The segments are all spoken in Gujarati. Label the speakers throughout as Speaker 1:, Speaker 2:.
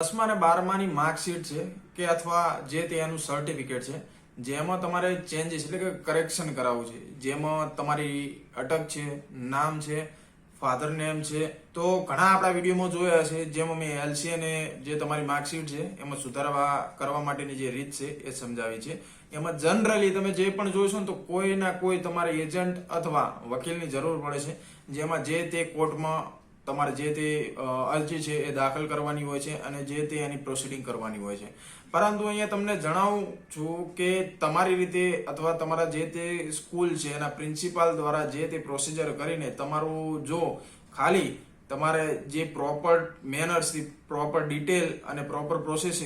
Speaker 1: દસમા અને બારમાની માર્કશીટ છે કે અથવા જે તે એનું સર્ટિફિકેટ છે, જેમાં તમારે ચેન્જીસ એટલે કે કરેક્શન કરાવવું છે. જેમાં તમારી અટક છે, નામ છે ફાધર નેમ છે, તો ઘણા આપણા વિડીયોમાં જોયા છે જેમાં મેં એલસી અને જે તમારી માર્કશીટ છે, એમાં સુધારવા કરવા માટેની જે રીત છે એ સમજાવી છે. એમાં જનરલી તમે જે પણ જોઈશો ને તો કોઈ ના કોઈ તમારે એજન્ટ અથવા વકીલની જરૂર પડે છે, જેમાં જે તે કોર્ટમાં તમારે જે તે અરજી છે એ દાખલ કરવાની હોય છે અને જે તે એની પ્રોસિડિંગ કરવાની હોય છે. પરંતુ અહીંયા તમને જણાવું છું કે તમારી રીતે અથવા તમારા જે તે સ્કૂલ છે એના પ્રિન્સિપાલ દ્વારા જે તે પ્રોસિજર કરીને તમારું જો ખાલી તમારે જે પ્રોપર મેનર્સથી પ્રોપર ડિટેલ અને પ્રોપર પ્રોસેસ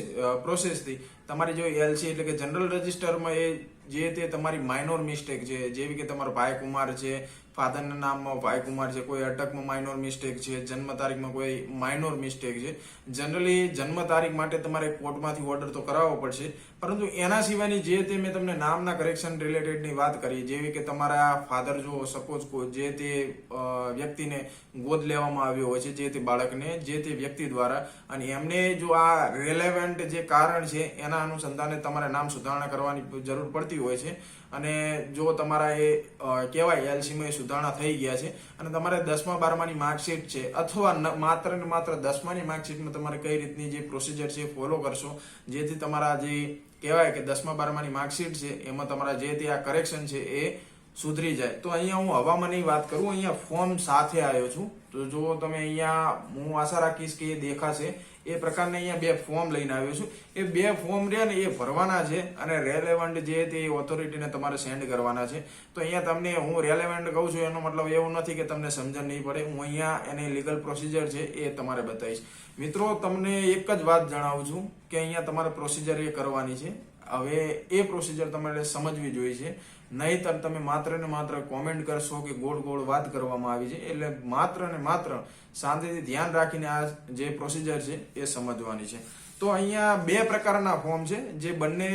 Speaker 1: પ્રોસેસથી તમારી જો એલસી એટલે કે જનરલ રજિસ્ટરમાં એ જે તે તમારી માઇનોર મિસ્ટેક છે, જેવી કે તમારો ભાઈ કુમાર છે ફાધરના નામમાં ભાઈ કુમાર છે, કોઈ અટકમાં માઇનોર મિસ્ટેક છે, જન્મ તારીખમાં કોઈ માઇનોર મિસ્ટેક છે. જનરલી જન્મ તારીખ માટે તમારે કોર્ટમાંથી ઓર્ડર તો કરાવવો પડશે, પરંતુ એના સિવાયની જે તે મેં તમને નામના કરેક્શન રિલેટેડની વાત કરી, જેવી કે તમારા ફાધર જો સપોઝ જે તે વ્યક્તિને ગોદ લેવામાં આવ્યો હોય છે, જે તે બાળકને, જે તે વ્યક્તિ દ્વારા, અને એમને જો આ રેલેવન્ટ જે કારણ છે, એના અનુસંધાને તમારે નામ સુધારણા કરવાની જરૂર પડતી હોય છે. અને જો તમારા એ કહેવાય એલસીમાં એ સુધારણા થઈ ગયા છે અને તમારે દસમા, બારમાની માર્કશીટ છે અથવા માત્ર ને માત્ર દસમાની માર્કશીટમાં તમારે કઈ રીતની જે પ્રોસિજર છે ફોલો કરશો. જેથી તમારા જે કહેવાય કે દસમા, બારમાની માર્કશીટ છે, એમાં તમારા જે તે આ કરેક્શન છે એ સુધરી જાય. તો અહીંયા હું હવામાનની વાત કરું, અહીંયા ફોર્મ સાથે આવ્યો છું. તો જો તમે અહીંયા, હું આશા રાખીશ કે એ દેખાશે. એ પ્રકારના અહીંયા બે ફોર્મ લઈને આવ્યો છું. એ બે ફોર્મ રહ્યા ને એ ભરવાના છે અને રેલેવન્ટ જે તે ઓથોરિટીને તમારે સેન્ડ કરવાના છે. તો અહીંયા તમને હું રેલેવન્ટ કહું છું, એનો મતલબ એવું નથી કે તમને સમજણ નહીં પડે. હું અહીંયા એની લીગલ પ્રોસિજર છે એ તમારે બતાવીશ. મિત્રો, તમને એક જ વાત જણાવું છું કે અહીંયા તમારે પ્રોસિજર એ કરવાની છે. હવે એ પ્રોસિજર તમારે સમજવી જોઈએ છે. નહીતર તમે માત્ર ને માત્ર કોમેન્ટ કરશો કે ગોળ ગોળ વાત કરવામાં આવી છે. એટલે માત્ર ને માત્ર શાંતિથી ધ્યાન રાખીને આ જે પ્રોસિજર છે એ સમજવાની છે. તો અહીંયા બે પ્રકારના ફોર્મ છે, જે બંને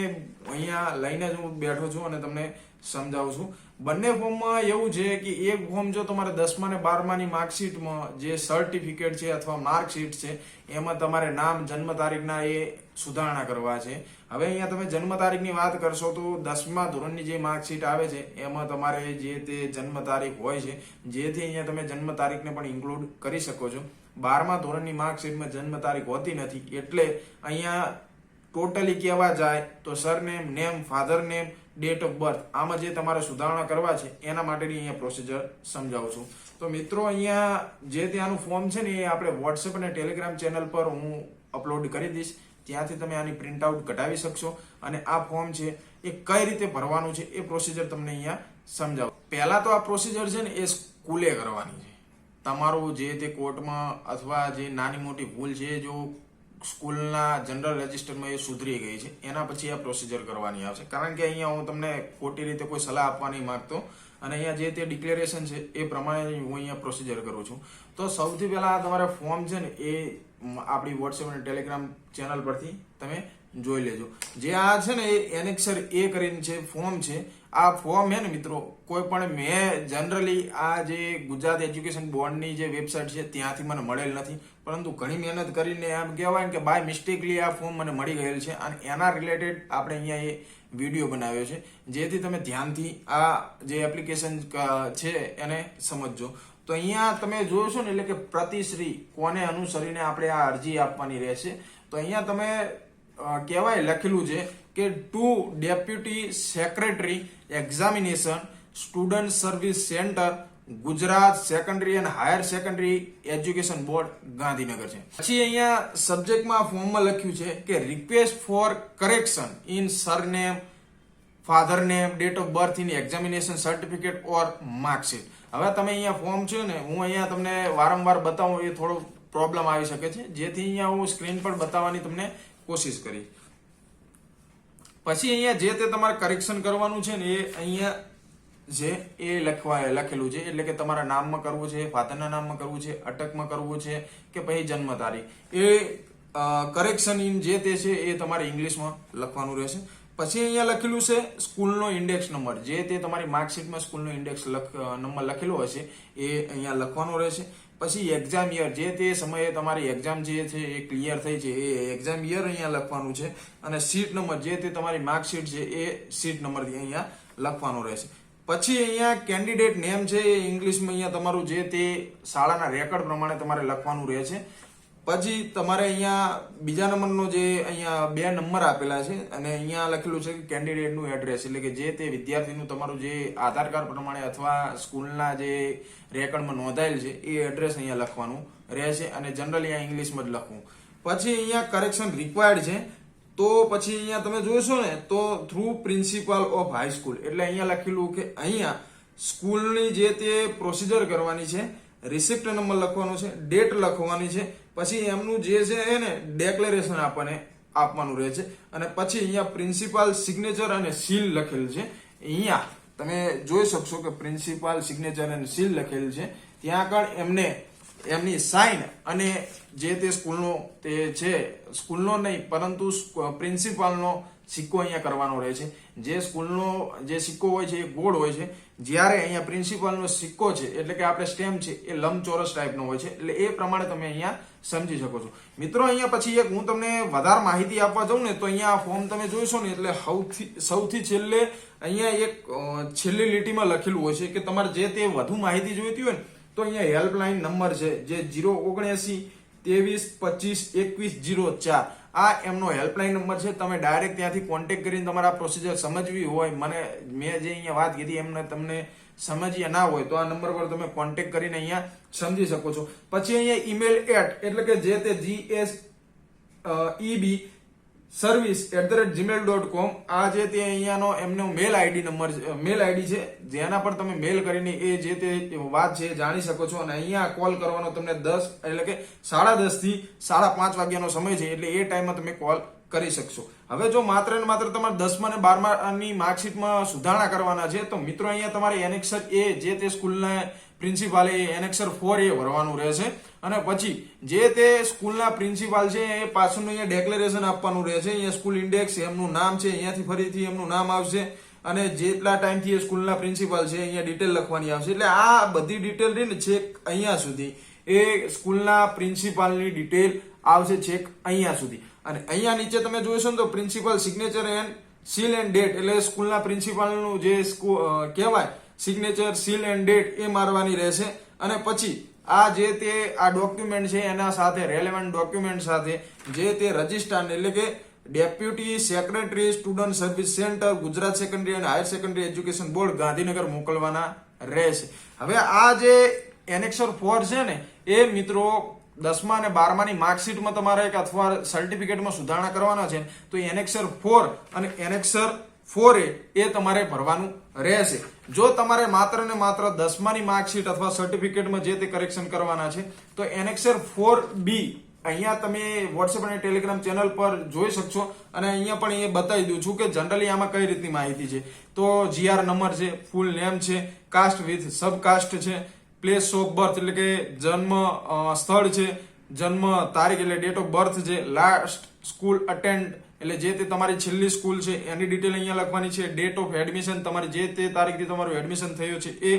Speaker 1: અહીંયા લઈને જ હું બેઠો છું અને તમને સમજાવું છું. બંને ફોર્મમાં એવું છે કે એક ફોર્મ જો તમારે દસમા ને બારમાની માર્કશીટમાં જે સર્ટિફિકેટ છે અથવા માર્કશીટ છે, એમાં તમારે નામ, જન્મ તારીખના એ સુધારણા કરવા છે. હવે અહીંયા તમે જન્મ તારીખની વાત કરશો તો દસમા ધોરણની જે માર્કશીટ આવે છે, એમાં તમારે જે તે જન્મ તારીખ હોય છે, જેથી અહીંયા તમે જન્મ તારીખને પણ ઇન્ક્લુડ કરી શકો છો. બારમા ધોરણની માર્કશીટમાં જન્મ તારીખ હોતી નથી, એટલે અહીંયા ટોટલી કહેવા જાય તો surname, name father name date of birth આમાં જે તમારે સુધારણા કરવા છે, એના માટેની અહીંયા પ્રોસિજર સમજાવું છું. તો મિત્રો અહીંયા જે ત્યાંનું ફોર્મ છે ને એ આપણે વોટ્સએપ અને ટેલિગ્રામ ચેનલ પર હું અપલોડ કરી દઈશ. ત્યાંથી તમે આની પ્રિન્ટ આઉટ કઢાવી શકશો અને આ ફોર્મ છે એ કઈ રીતે ભરવાનું છે એ પ્રોસિજર તમને અહીંયા સમજાવો. પહેલા તો આ પ્રોસિજર છે ને એ સ્કૂલે કરવાની છે. તમારું જે તે કોર્ટમાં અથવા જે નાની મોટી ભૂલ છે જો સ્કૂલના જનરલ રજિસ્ટરમાં એ સુધરી ગઈ છે, એના પછી આ પ્રોસિજર કરવાની આવશે. કારણ કે અહીંયા હું તમને ખોટી રીતે કોઈ સલાહ આપવા નહીં માંગતો અને અહીંયા જે તે ડિક્લેરેશન છે એ પ્રમાણે હું અહીંયા પ્રોસિજર કરું છું. તો સૌથી પહેલા તમારે ફોર્મ છે ને એ આપણી વોટ્સએપ અને ટેલિગ્રામ ચેનલ પરથી તમે જોઈ લેજો. જે આ છે ને, એ એનેક્સર એ કરીને છે ફોર્મ છે. આ ફોર્મ હે ને, મિત્રો, કોઈ પણ મેં જનરલી આ જે ગુજરાત એજ્યુકેશન બોર્ડની જે વેબસાઇટ છે, ત્યાંથી મને મળેલ નથી. પરંતુ ઘણી મહેનત કરીને એમ કહેવાય ને કે બાય મિસ્ટેકલી આ ફોર્મ મને મળી ગયેલ છે. અને એના રિલેટેડ આપણે અહીંયા એ વીડિયો બનાવ્યો છે. જેથી તમે ધ્યાનથી આ જે એપ્લિકેશન છે, એને સમજજો. તો અહીંયા તમે જોશો ને એટલે કે પ્રતિશ્રી કોને અનુસરીને આપણે આ અરજી આપવાની રહેશે. તો અહીંયા તમે કહેવાય લખેલું છે કે to deputy secretary examination student service centre Gujarat secondary and higher secondary education board Gandhinagar છે. પછી અહીંયા સબ્જેક્ટમાં ફોર્મમાં લખ્યું છે કે request for correction in surname father name date of birth in examination certificate or marksheet. હવે તમે અહીંયા ફોર્મ છે ને, હું અહીંયા તમને વારંવાર બતાવું, એ થોડો પ્રોબ્લેમ આવી શકે છે. જેથી અહીંયા હું સ્ક્રીન પર બતાવવાની તમને કોશિશ કરી પછી અહીંયા જે તે તમારે કરેક્શન કરવાનું છે ને, એ અહીંયા જે એ લખવા લખેલું છે, એટલે કે તમારા નામમાં કરવું છે, ફાધરના નામમાં કરવું છે, અટકમાં કરવું છે, કે પછી જન્મ તારીખ. એ કરેક્શન ઇન જે તે છે, એ તમારે ઇંગ્લિશમાં લખવાનું રહેશે. પછી અહીંયા લખેલું છે સ્કૂલનો ઇન્ડેક્સ નંબર. જે તે તમારી માર્કશીટમાં સ્કૂલનો ઇન્ડેક્સ નંબર લખેલો હશે, એ અહીંયા લખવાનો રહેશે. પછી એક્ઝામ યર જે તે સમયે તમારી એક્ઝામ જે છે એ ક્લિયર થઈ છે, એ એક્ઝામ યર અહીંયા લખવાનું છે. અને સીટ નંબર, જે તે તમારી માર્કશીટ છે, એ સીટ નંબરથી અહીંયા લખવાનો રહેશે. પછી અહીંયા કેન્ડિડેટ નેમ છે એ ઇંગ્લિશમાં અહીંયા તમારું જે તે શાળાના રેકર્ડ પ્રમાણે તમારે લખવાનું રહે છે. પછી તમારે અહીંયા બીજા નંબરનો જે અહીંયા બે નંબર આપેલા છે, અને અહીંયા લખેલું છે કે કેન્ડિડેટનું એડ્રેસ, એટલે કે જે તે વિદ્યાર્થીનું તમારું જે આધાર કાર્ડ પ્રમાણે અથવા સ્કૂલના જે રેકર્ડમાં નોંધાયેલ છે, એ એડ્રેસ અહીંયા લખવાનું રહેશે અને જનરલી અહીંયા ઇંગ્લિશમાં જ લખવું. પછી અહીંયા કરેક્શન રિક્વાયર્ડ છે, તો પછી અહીંયા તમે જોશો ને, તો થ્રુ પ્રિન્સિપાલ ઓફ હાઈસ્કૂલ એટલે અહીંયા લખેલું કે અહીંયા સ્કૂલની જે તે પ્રોસિજર કરવાની છે રિસિપ્ટ નંબર લખવાનો છે ડેટ લખવાની છે, પછી એમનું જે છે એને ડેક્લેરેશન આપણને આપવાનું રહે છે. અને પછી અહીંયા પ્રિન્સિપાલ સિગ્નેચર અને સીલ લખેલ છે. અહીંયા તમે જોઈ શકશો કે પ્રિન્સિપાલ સિગ્નેચર અને સીલ લખેલ છે. ત્યાં આગળ એમને એમની સાઇન અને જે તે સ્કૂલનો તે છે, સ્કૂલનો નહીં, પરંતુ પ્રિન્સિપાલનો સિક્કો અહીંયા કરવાનો રહે છે. જે સ્કૂલનો, જે સિક્કો હોય છે, એ ગોળ હોય છે. જ્યારે અહીંયા પ્રિન્સિપાલનો સિક્કો છે, એટલે કે આપણે સ્ટેમ્પ છે, એ લંબચોરસ ટાઈપનો હોય છે, એટલે એ પ્રમાણે તમે અહીંયા સમજી શકો છો. મિત્રો, અહીંયા પછી એક હું તમને વધારે માહિતી આપવા જાઉં ને, તો અહીંયા ફોર્મ તમે જોઈશો ને, એટલે સૌથી સૌથી છેલ્લે અહીંયા એક છેલ્લી લીટીમાં લખેલું હોય છે કે તમારે જે તે વધુ માહિતી જોઈતી હોય ને તો અહીંયા હેલ્પલાઇન નંબર છે, જે જીરો ઓગણએંસી ત્રેવીસ, પચીસ, એકવીસ, જીરો ચાર. આ એમનો હેલ્પલાઇન નંબર છે, તમે ડાયરેક્ટ ત્યાંથી કોન્ટેક્ટ કરીને તમારા પ્રોસિજર સમજવી હોય. મને, મેં જે અહીંયા વાત કીધી એમને તમને સમજ્યા ના હોય, તો આ નંબર પર તમે કોન્ટેક્ટ કરીને અહીંયા સમજી શકો છો. પછી અહીંયા ઈમેલ એટ એટલે કે જે તે G S EB service at the rate Gmail dot com આ જે તે અહીંયાનો એમનો mail ID number mail ID છે. જેના પર તમે મેલ કરીને એ જે તે વાત છે જાણી શકો છો. અને અહીંયા કોલ કરવાનો તમને દસ, એટલે કે સાડા દસથી સાડા પાંચ વાગ્યાનો સમય છે, એટલે એ ટાઈમમાં તમે કોલ કરી શકશો. હવે જો માત્ર ને માત્ર તમારે દસમા અને બારમાની માર્કશીટમાં સુધારણા કરવાના છે, તો મિત્રો, અહીંયા તમારે એનેક્સર એ જે તે સ્કૂલના પ્રિન્સિપાલે એનેક્સર ફોર એ ભરવાનું રહેશે. અને પછી જે તે સ્કૂલના પ્રિન્સિપાલ છે, એ પાછળનું અહીંયા ડેક્લેરેશન આપવાનું રહેશે. અહીંયા સ્કૂલ ઇન્ડેક્સ એમનું નામ છે, અહીંયાથી ફરીથી એમનું નામ આવશે. અને જેટલા ટાઈમથી એ સ્કૂલના પ્રિન્સિપાલ છે, અહીંયા ડિટેલ લખવાની આવશે. એટલે આ બધી ડિટેલ રહી ને છેક અહીંયા સુધી. એ સ્કૂલના પ્રિન્સિપાલની ડિટેલ આવશે છેક અહીંયા સુધી. અને અહીંયા નીચે તમે જોઈશો ને તો principal signature and seal and date એટલે સ્કૂલના પ્રિન્સિપાલનું જે કહેવાય સિગ્નેચર સીલ એન્ડ ડેટ એ મારવાની રહેશે. અને પછી આ જે તે આ ડોક્યુમેન્ટ છે એના સાથે રેલેવન્ટ ડોક્યુમેન્ટ સાથે જે તે રજિસ્ટ્રાર એટલે કે deputy secretary student service centre Gujarat secondary અને higher secondary education board Gandhinagar મોકલવાના રહેશે. હવે આ જે એનેક્સર ફોર છે ને, એ મિત્રો દસમા અને બારમાની માર્કશીટમાં તમારે એક અથવા સર્ટિફિકેટમાં સુધારણા કરવાના છે. તો એનેક્સર ફોર અને એનેક્સર ફોર એ એ તમારે ભરવાનું રહેશે. જો તમારે માત્ર ને માત્ર દસમાની માર્કશીટ અથવા સર્ટિફિકેટમાં જે તે કરેક્શન કરવાના છે, તો એનેક્સર ફોર બી અહીંયા તમે વોટ્સએપ અને ટેલિગ્રામ ચેનલ પર જોઈ શકશો. અને અહીંયા પણ એ બતાવી દઉં છું કે જનરલી આમાં કઈ રીતની માહિતી છે. તો જીઆર નંબર છે, ફૂલ નેમ છે કાસ્ટ વિથ સબ કાસ્ટ છે પ્લેસ ઓફ બર્થ એટલે કે જન્મ સ્થળ છે, જન્મ તારીખ એટલે ડેટ ઓફ બર્થ છે લાસ્ટ સ્કૂલ અટેન્ડ એટલે જે તે તમારી છેલ્લી સ્કૂલ છે, એની ડિટેલ અહીંયા લખવાની છે. ડેટ ઓફ એડમિશન તમારી જે તે તારીખથી તમારું એડમિશન થયું છે, એ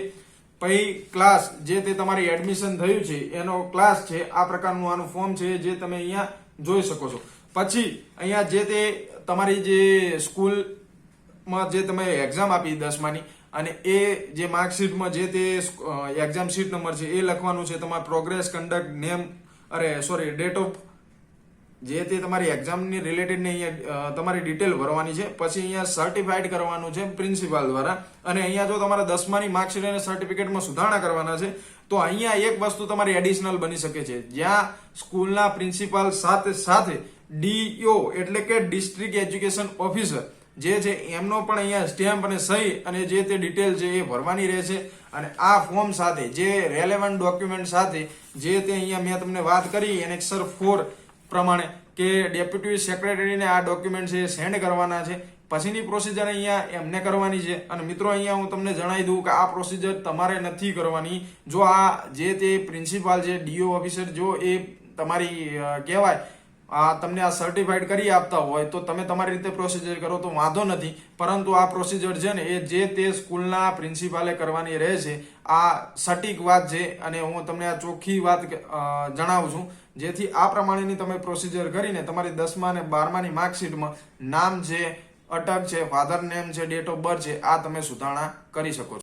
Speaker 1: પછી ક્લાસ જે તે તમારી એડમિશન થયું છે, એનો ક્લાસ છે, આ પ્રકારનું આનું ફોર્મ છે, જે તમે અહીંયા જોઈ શકો છો. પછી અહીંયા જે તે તમારી જે સ્કૂલમાં જે તમે એક્ઝામ આપી દસમાની, અને એ જે માર્કશીટમાં જે તે એક્ઝામ શીટ નંબર છે, એ લખવાનું છે, તમારા પ્રોગ્રેસ કન્ડક્ટ નેમ અરે સોરી ડેટ ઓફ જે તે તમારી એક્ઝામની રિલેટેડને અહીંયા તમારી ડિટેલ ભરવાની છે. પછી અહીંયા સર્ટિફાઈડ કરવાનું છે પ્રિન્સિપાલ દ્વારા. અને અહીંયા જો તમારા દસમાની માર્કશીટ અને સર્ટિફિકેટમાં સુધારણા કરવાના છે, તો અહીંયા એક વસ્તુ તમારી એડિશનલ બની શકે છે. જ્યાં સ્કૂલના પ્રિન્સિપાલ સાથે સાથે ડીઓ એટલે કે ડિસ્ટ્રિક્ટ એજ્યુકેશન ઓફિસર જે છે, એમનો પણ અહીંયા સ્ટેમ્પ અને સહી અને જે તે ડિટેલ છે એ ભરવાની રહેશે. અને આ ફોર્મ સાથે જે રેલેવન્ટ ડોક્યુમેન્ટ સાથે જે તે અહીંયા મેં તમને વાત કરી એનેક્સર ફોર પ્રમાણે કે ડેપ્યુટી સેક્રેટરીને આ ડોક્યુમેન્ટ છે એ સેન્ડ કરવાના છે. પછીની પ્રોસિજર અહીંયા એમને કરવાની છે. અને મિત્રો, અહીંયા હું તમને જણાવી દઉં કે આ પ્રોસિજર તમારે નથી કરવાની. જો આ જે તે પ્રિન્સિપાલ છે ડીઓ ઓફિસર જો એ તમારી કહેવાય, આ તમને આ સર્ટિફાઈડ કરી આપતા હોય, તો તમે તમારી રીતે પ્રોસિજર કરો, તો વાંધો નથી. પરંતુ આ પ્રોસિજર છે ને, એ જે તે સ્કૂલના પ્રિન્સિપાલે કરવાની રહે છે. આ સટીક વાત છે અને હું તમને આ ચોખ્ખી વાત જણાવું છું. જેથી આ પ્રમાણેની તમે પ્રોસિજર કરીને તમારી દસમા અને બારમાની માર્કશીટમાં નામ છે અટક છે ફાધર નેમ છે ડેટ ઓફ બર્થ છે આ તમે સુધારણા કરી શકો છો.